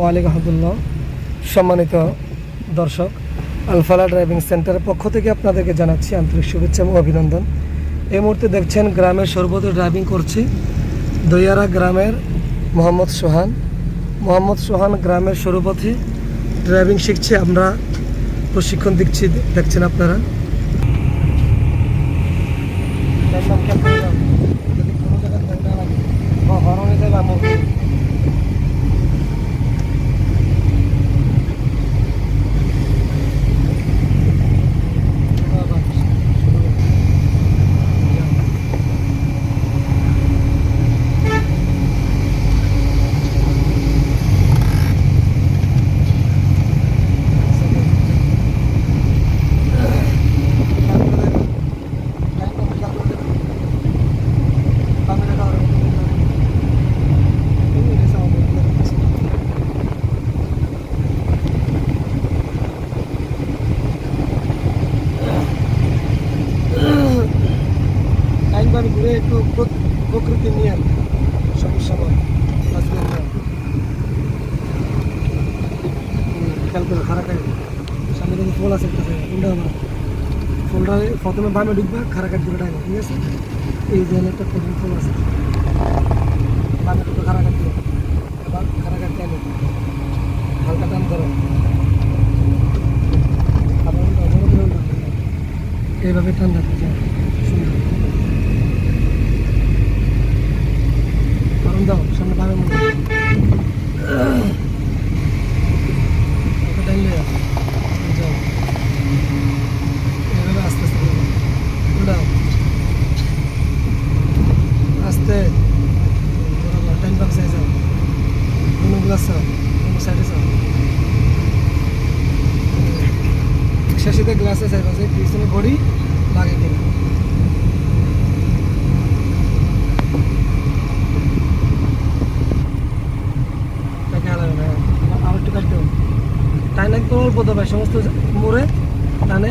ওয়ালাইকুম রহমতুল্লাহ। সম্মানিত দর্শক, আলফালা ড্রাইভিং সেন্টারের পক্ষ থেকে আপনাদেরকে জানাচ্ছি আন্তরিক শুভেচ্ছা এবং অভিনন্দন। এই মুহূর্তে দেখছেন গ্রামের সর্বত্র ড্রাইভিং করছি দইয়ারা গ্রামের মোহাম্মদ সোহান। মোহাম্মদ সোহান গ্রামের সরুপথে ড্রাইভিং শিখছে, আমরা প্রশিক্ষণ দিচ্ছি, দেখছেন আপনারা। একটু প্র- প্রকৃতি নিয়ে সমস্যা না। হুম, খেয়াল করে খারাপ সামনে কিন্তু আছে একটা কোনটা আমার ফুলটা প্রথমে বামে ঢুকবে ডাইনে ঠিক আছে এই যে একটা আছে বামে ঢুকবে খারাপ দিবে এবার খারাপ টাইনে হালকা টান ধরো এইভাবে টান রাখতে দাও, সামনে যাও। এভাবে আস্তে টাইম পাক সাইজ যাও কোনো গ্লাস চাও কোনো সাইডে চাও। শেষেতে গ্লাসে সাইড আছে পিছনে বডি লাগে কিনা না নাকি একটু কাটতে হবে টাইনে একটু অল্প দেবে সমস্ত মোড়ে টানে